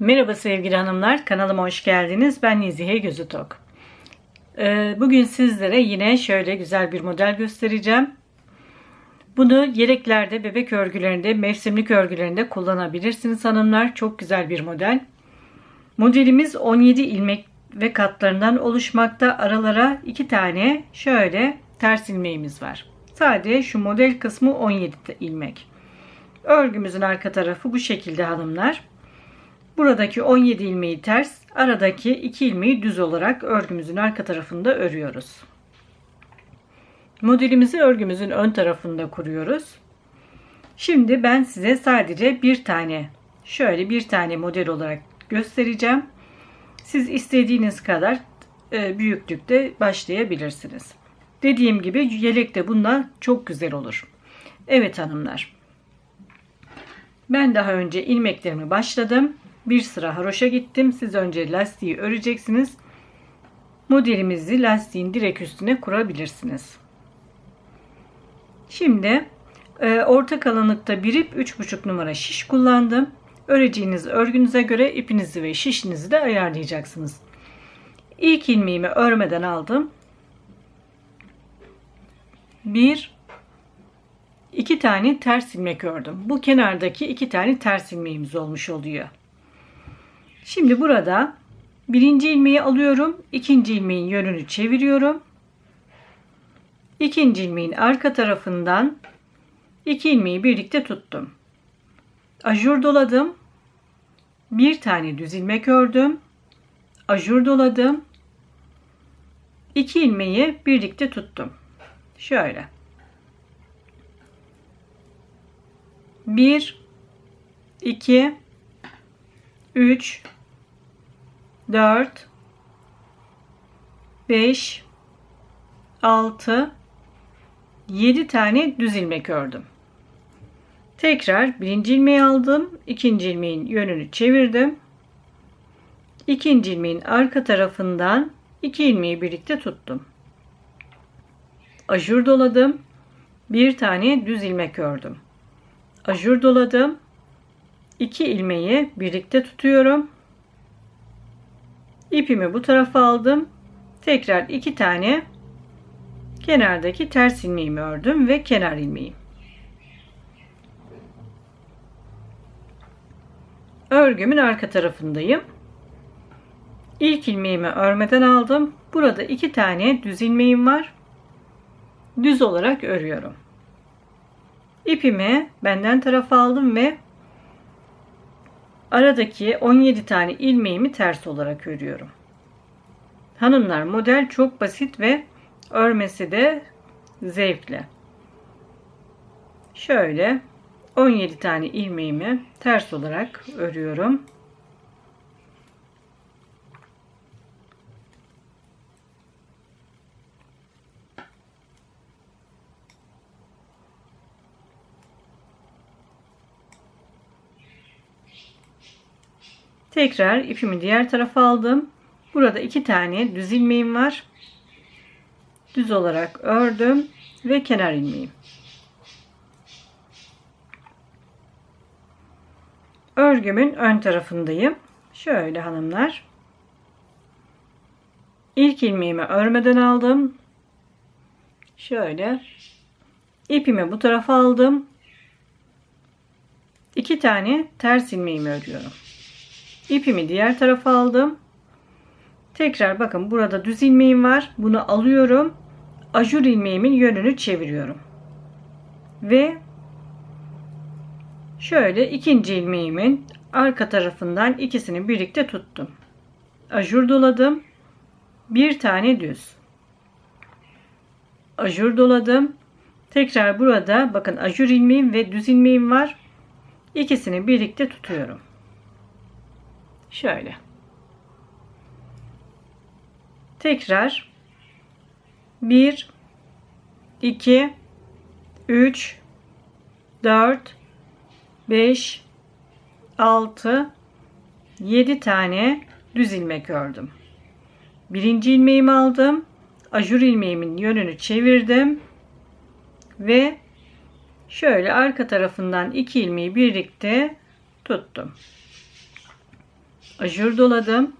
Merhaba sevgili hanımlar, kanalıma hoş geldiniz. Ben Nizihe Gözü Tok. Ee, Bugün sizlere yine şöyle güzel bir model göstereceğim. Bunu yeleklerde, bebek örgülerinde, mevsimlik örgülerinde kullanabilirsiniz hanımlar. Çok güzel bir model. Modelimiz 17 ilmek ve katlarından oluşmakta. Aralara 2 tane şöyle ters ilmeğimiz var. Sadece şu model kısmı 17 ilmek. Örgümüzün arka tarafı bu şekilde hanımlar. Buradaki 17 ilmeği ters, aradaki 2 ilmeği düz olarak örgümüzün arka tarafında örüyoruz. Modelimizi örgümüzün ön tarafında kuruyoruz. Şimdi ben size sadece bir tane, şöyle bir tane model olarak göstereceğim. Siz istediğiniz kadar e, büyüklükte başlayabilirsiniz. Dediğim gibi yelek de bundan çok güzel olur. Evet hanımlar. Ben daha önce ilmeklerimi başladım. Bir sıra haroşa gittim. Siz önce lastiği öreceksiniz. Modelimizi lastiğin direk üstüne kurabilirsiniz. Şimdi e, orta kalınlıkta bir ip 3,5 numara şiş kullandım. Öreceğiniz örgünüze göre ipinizi ve şişinizi de ayarlayacaksınız. İlk ilmeğimi örmeden aldım. Bir, iki tane ters ilmek ördüm. Bu kenardaki iki tane ters ilmeğimiz olmuş oluyor. Şimdi burada birinci ilmeği alıyorum. ikinci ilmeğin yönünü çeviriyorum. İkinci ilmeğin arka tarafından iki ilmeği birlikte tuttum. Ajur doladım. Bir tane düz ilmek ördüm. Ajur doladım. İki ilmeği birlikte tuttum. Şöyle. Bir, iki, üç, 4 5 6 7 tane düz ilmek ördüm. Tekrar birinci ilmeği aldım. ikinci ilmeğin yönünü çevirdim. İkinci ilmeğin arka tarafından iki ilmeği birlikte tuttum. Ajur doladım. Bir tane düz ilmek ördüm. Ajur doladım. İki ilmeği birlikte tutuyorum. İpimi bu tarafa aldım. Tekrar iki tane kenardaki ters ilmeğimi ördüm ve kenar ilmeği. Örgümün arka tarafındayım. İlk ilmeğimi örmeden aldım. Burada iki tane düz ilmeğim var. Düz olarak örüyorum. İpimi benden tarafa aldım ve aradaki 17 tane ilmeğimi ters olarak örüyorum. Hanımlar model çok basit ve örmesi de zevkli. Şöyle 17 tane ilmeğimi ters olarak örüyorum. Tekrar ipimi diğer tarafa aldım. Burada iki tane düz ilmeğim var. Düz olarak ördüm ve kenar ilmeğim. Örgümün ön tarafındayım. Şöyle hanımlar. İlk ilmeğimi örmeden aldım. Şöyle ipimi bu tarafa aldım. İki tane ters ilmeğimi örüyorum. İpimi diğer tarafa aldım. Tekrar bakın burada düz ilmeğim var. Bunu alıyorum. Ajur ilmeğimin yönünü çeviriyorum. Ve şöyle ikinci ilmeğimin arka tarafından ikisini birlikte tuttum. Ajur doladım. Bir tane düz. Ajur doladım. Tekrar burada bakın ajur ilmeğim ve düz ilmeğim var. İkisini birlikte tutuyorum. Şöyle. Tekrar 1 2 3 4 5 6 7 tane düz ilmek ördüm. Birinci ilmeğimi aldım. Ajur ilmeğimin yönünü çevirdim. Ve şöyle arka tarafından iki ilmeği birlikte tuttum. Ajur doladım.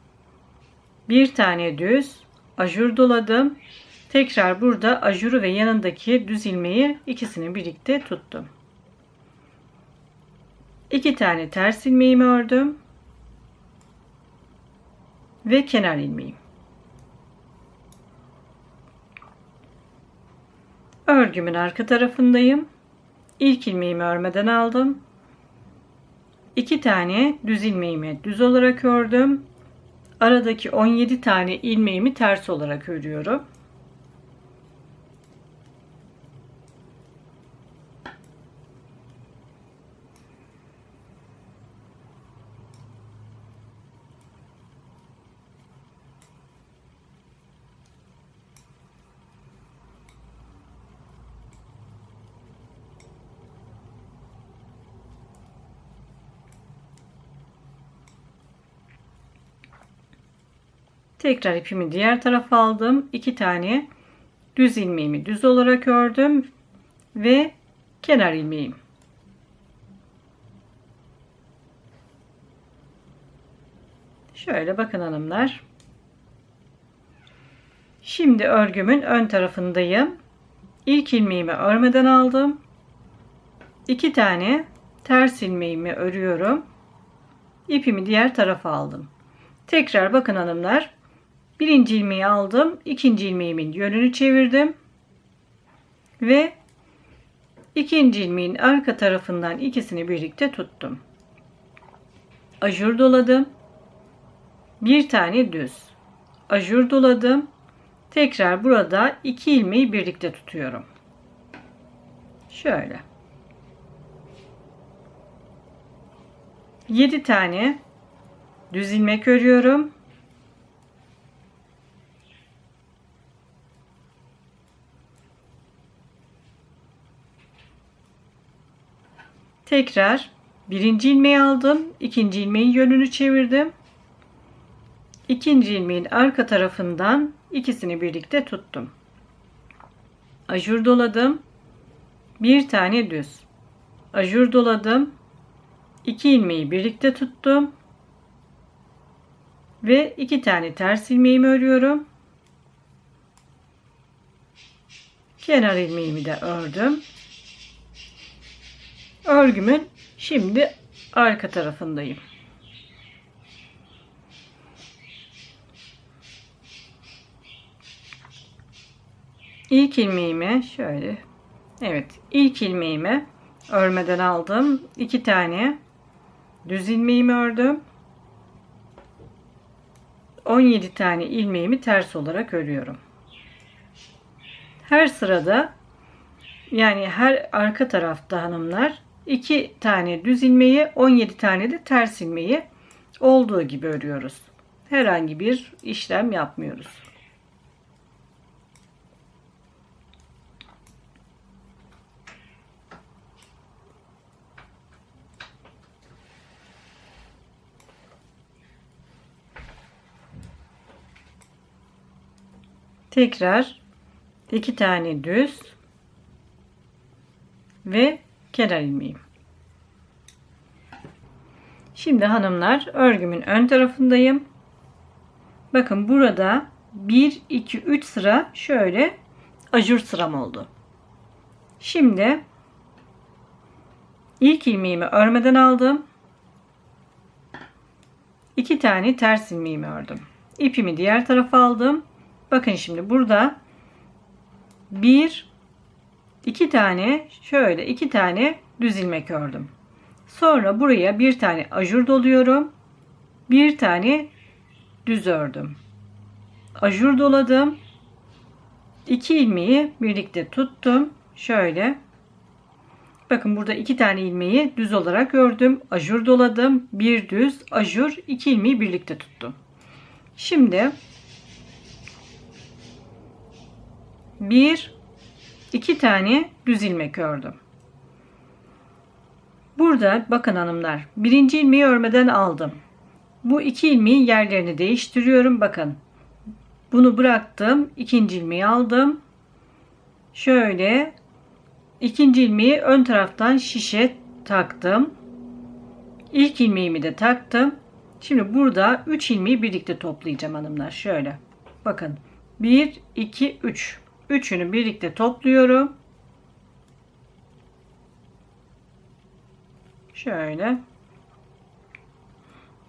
Bir tane düz ajur doladım. Tekrar burada ajuru ve yanındaki düz ilmeği ikisini birlikte tuttum. İki tane ters ilmeğimi ördüm. Ve kenar ilmeğim. Örgümün arka tarafındayım. İlk ilmeğimi örmeden aldım. İki tane düz ilmeğimi düz olarak ördüm. Aradaki 17 tane ilmeğimi ters olarak örüyorum. Tekrar ipimi diğer tarafa aldım. İki tane düz ilmeğimi düz olarak ördüm ve kenar ilmeğim. Şöyle bakın hanımlar. Şimdi örgümün ön tarafındayım. İlk ilmeğimi örmeden aldım. İki tane ters ilmeğimi örüyorum. İpimi diğer tarafa aldım. Tekrar bakın hanımlar. Birinci ilmeği aldım. ikinci ilmeğimin yönünü çevirdim. Ve ikinci ilmeğin arka tarafından ikisini birlikte tuttum. Ajur doladım. Bir tane düz. Ajur doladım. Tekrar burada iki ilmeği birlikte tutuyorum. Şöyle. 7 tane düz ilmek örüyorum. Tekrar birinci ilmeği aldım. ikinci ilmeğin yönünü çevirdim. İkinci ilmeğin arka tarafından ikisini birlikte tuttum. Ajur doladım. Bir tane düz. Ajur doladım. İki ilmeği birlikte tuttum. Ve iki tane ters ilmeğimi örüyorum. Kenar ilmeğimi de ördüm. Örgümün şimdi arka tarafındayım. İlk ilmeğimi şöyle evet ilk ilmeğimi örmeden aldım. iki tane düz ilmeğimi ördüm. 17 tane ilmeğimi ters olarak örüyorum. Her sırada yani her arka tarafta hanımlar 2 tane düz ilmeği 17 tane de ters ilmeği olduğu gibi örüyoruz. Herhangi bir işlem yapmıyoruz. Tekrar iki tane düz ve kenar ilmeğim. Şimdi hanımlar örgümün ön tarafındayım. Bakın burada 1 2 3 sıra şöyle ajur sıram oldu. Şimdi ilk ilmeğimi örmeden aldım. 2 tane ters ilmeğimi ördüm. İpimi diğer tarafa aldım. Bakın şimdi burada bir iki tane şöyle iki tane düz ilmek ördüm. Sonra buraya bir tane ajur doluyorum. Bir tane düz ördüm. Ajur doladım. İki ilmeği birlikte tuttum. Şöyle. Bakın burada iki tane ilmeği düz olarak ördüm. Ajur doladım. Bir düz, ajur, iki ilmeği birlikte tuttum. Şimdi bir iki tane düz ilmek ördüm. Burada bakın hanımlar birinci ilmeği örmeden aldım. Bu iki ilmeğin yerlerini değiştiriyorum. Bakın bunu bıraktım. ikinci ilmeği aldım. Şöyle ikinci ilmeği ön taraftan şişe taktım. İlk ilmeğimi de taktım. Şimdi burada 3 ilmeği birlikte toplayacağım hanımlar. Şöyle. Bakın. 1, 2, 3. Üçünü birlikte topluyorum. Şöyle.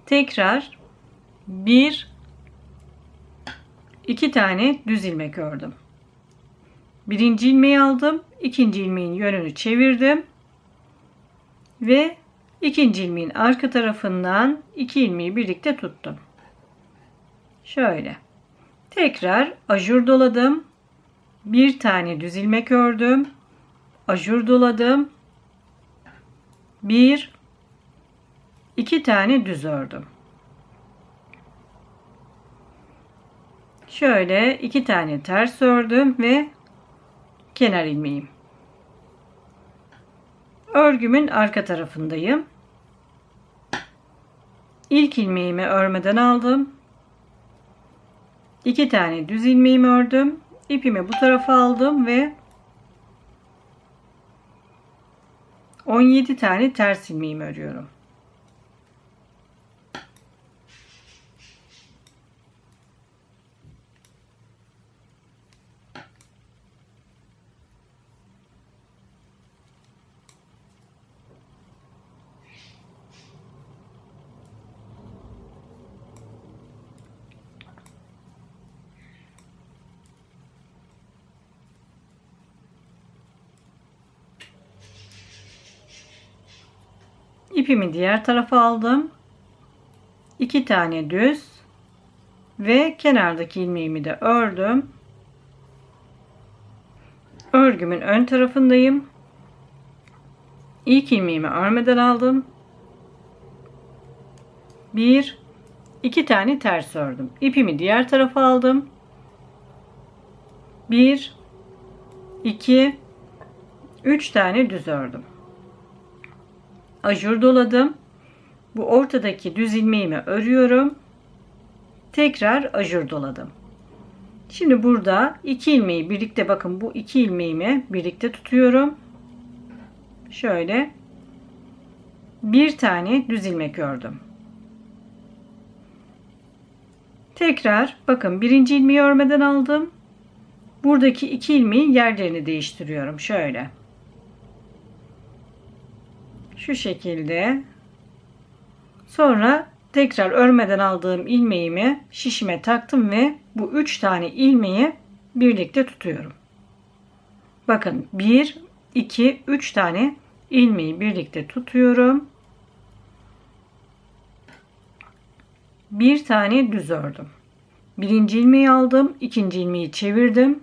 Tekrar bir iki tane düz ilmek ördüm. Birinci ilmeği aldım. ikinci ilmeğin yönünü çevirdim. Ve ikinci ilmeğin arka tarafından iki ilmeği birlikte tuttum. Şöyle. Tekrar ajur doladım. Bir tane düz ilmek ördüm. Ajur doladım. Bir, iki tane düz ördüm. Şöyle iki tane ters ördüm ve kenar ilmeğim. Örgümün arka tarafındayım. İlk ilmeğimi örmeden aldım. İki tane düz ilmeğimi ördüm. İpimi bu tarafa aldım ve 17 tane ters ilmeğimi örüyorum. İpimi diğer tarafa aldım. 2 tane düz ve kenardaki ilmeğimi de ördüm. Örgümün ön tarafındayım. İlk ilmeğimi örmeden aldım. Bir, iki tane ters ördüm. İpimi diğer tarafa aldım. Bir, iki, üç tane düz ördüm ajur doladım. Bu ortadaki düz ilmeğimi örüyorum. Tekrar ajur doladım. Şimdi burada iki ilmeği birlikte bakın bu iki ilmeğimi birlikte tutuyorum. Şöyle bir tane düz ilmek ördüm. Tekrar bakın birinci ilmeği örmeden aldım. Buradaki iki ilmeğin yerlerini değiştiriyorum. Şöyle. Şu şekilde. Sonra tekrar örmeden aldığım ilmeğimi şişime taktım ve bu üç tane ilmeği birlikte tutuyorum. Bakın 1, 2, 3 tane ilmeği birlikte tutuyorum. Bir tane düz ördüm. Birinci ilmeği aldım. ikinci ilmeği çevirdim.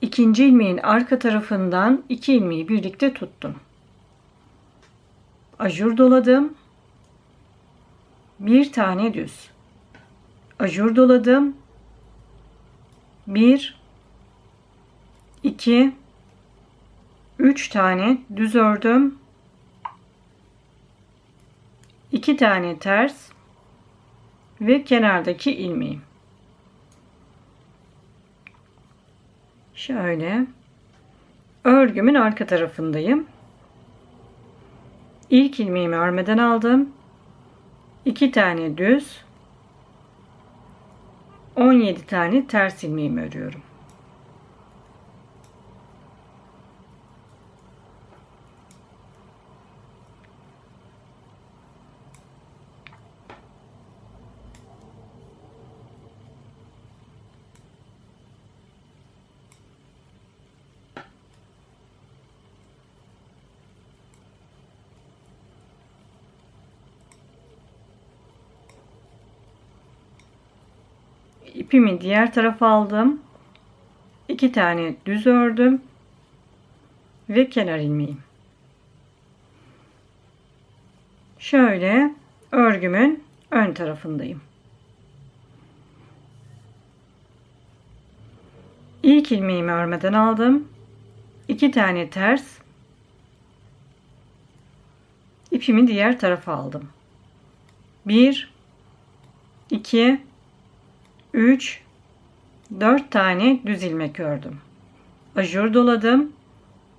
İkinci ilmeğin arka tarafından iki ilmeği birlikte tuttum ajur doladım. Bir tane düz. Ajur doladım. Bir, iki, üç tane düz ördüm. iki tane ters ve kenardaki ilmeğim. Şöyle örgümün arka tarafındayım. İlk ilmeğimi örmeden aldım. 2 tane düz 17 tane ters ilmeğimi örüyorum. İpimi diğer tarafa aldım. iki tane düz ördüm ve kenar ilmeğim. Şöyle örgümün ön tarafındayım. İlk ilmeğimi örmeden aldım. iki tane ters ipimi diğer tarafa aldım. 1 2 3 4 tane düz ilmek ördüm. Ajur doladım.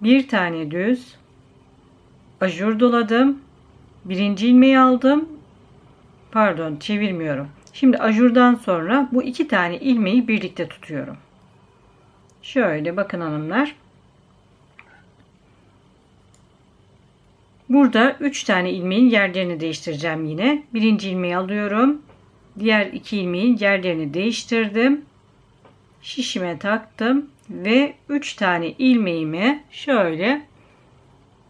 Bir tane düz. Ajur doladım. Birinci ilmeği aldım. pardon çevirmiyorum. Şimdi ajurdan sonra bu iki tane ilmeği birlikte tutuyorum. Şöyle bakın hanımlar. Burada 3 tane ilmeğin yerlerini değiştireceğim yine. Birinci ilmeği alıyorum. Diğer iki ilmeğin yerlerini değiştirdim. Şişime taktım ve 3 tane ilmeğimi şöyle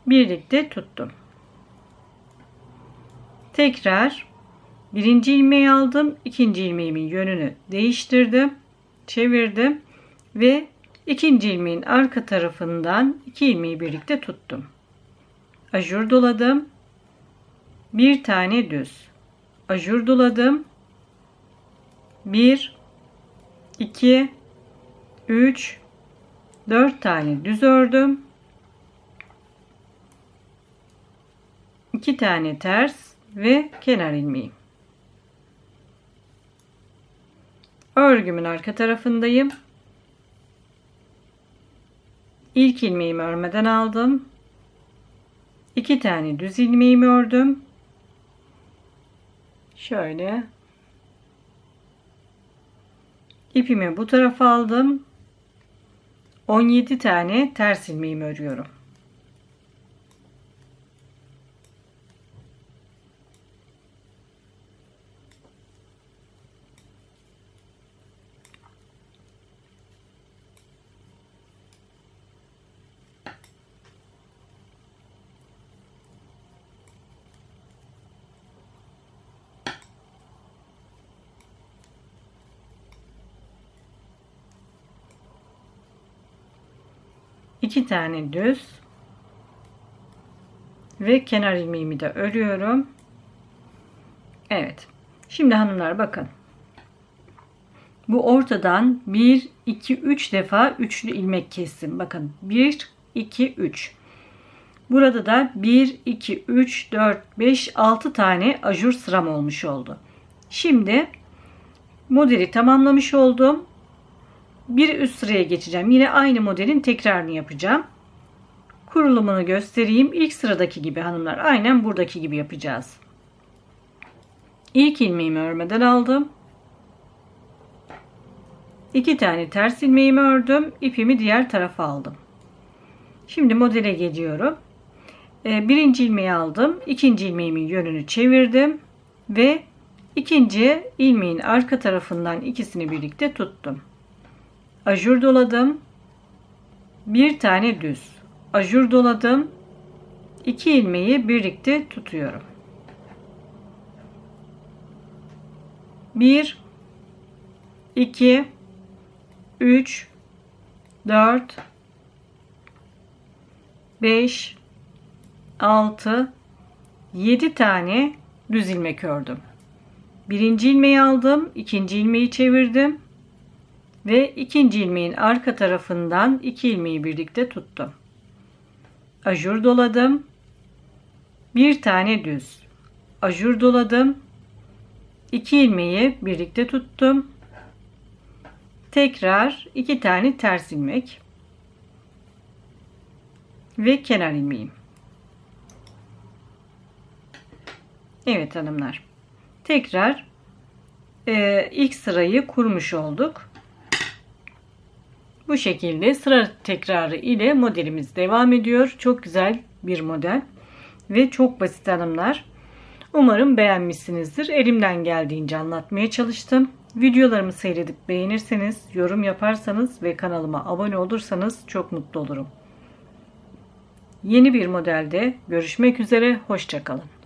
birlikte tuttum. Tekrar birinci ilmeği aldım. ikinci ilmeğimin yönünü değiştirdim. Çevirdim ve ikinci ilmeğin arka tarafından iki ilmeği birlikte tuttum. Ajur doladım. Bir tane düz. Ajur doladım. 1 2 3 4 tane düz ördüm. 2 tane ters ve kenar ilmeği. Örgümün arka tarafındayım. İlk ilmeğimi örmeden aldım. 2 tane düz ilmeğimi ördüm. Şöyle ipimi bu tarafa aldım. 17 tane ters ilmeğimi örüyorum. İki tane düz ve kenar ilmeğimi de örüyorum. Evet. Şimdi hanımlar bakın. Bu ortadan 1 2 3 defa üçlü ilmek kestim. Bakın 1 2 3. Burada da 1 2 3 4 5 6 tane ajur sıram olmuş oldu. Şimdi modeli tamamlamış oldum bir üst sıraya geçeceğim. Yine aynı modelin tekrarını yapacağım. Kurulumunu göstereyim. İlk sıradaki gibi hanımlar. Aynen buradaki gibi yapacağız. İlk ilmeğimi örmeden aldım. İki tane ters ilmeğimi ördüm. İpimi diğer tarafa aldım. Şimdi modele geliyorum. Ee, birinci ilmeği aldım. İkinci ilmeğimin yönünü çevirdim. Ve ikinci ilmeğin arka tarafından ikisini birlikte tuttum ajur doladım. Bir tane düz. Ajur doladım. İki ilmeği birlikte tutuyorum. Bir, iki, üç, dört, beş, altı, yedi tane düz ilmek ördüm. Birinci ilmeği aldım, ikinci ilmeği çevirdim ve ikinci ilmeğin arka tarafından iki ilmeği birlikte tuttum. Ajur doladım. Bir tane düz. Ajur doladım. İki ilmeği birlikte tuttum. Tekrar iki tane ters ilmek ve kenar ilmeğim. Evet hanımlar. Tekrar e, ilk sırayı kurmuş olduk. Bu şekilde sıra tekrarı ile modelimiz devam ediyor. Çok güzel bir model ve çok basit hanımlar. Umarım beğenmişsinizdir. Elimden geldiğince anlatmaya çalıştım. Videolarımı seyredip beğenirseniz, yorum yaparsanız ve kanalıma abone olursanız çok mutlu olurum. Yeni bir modelde görüşmek üzere, hoşçakalın.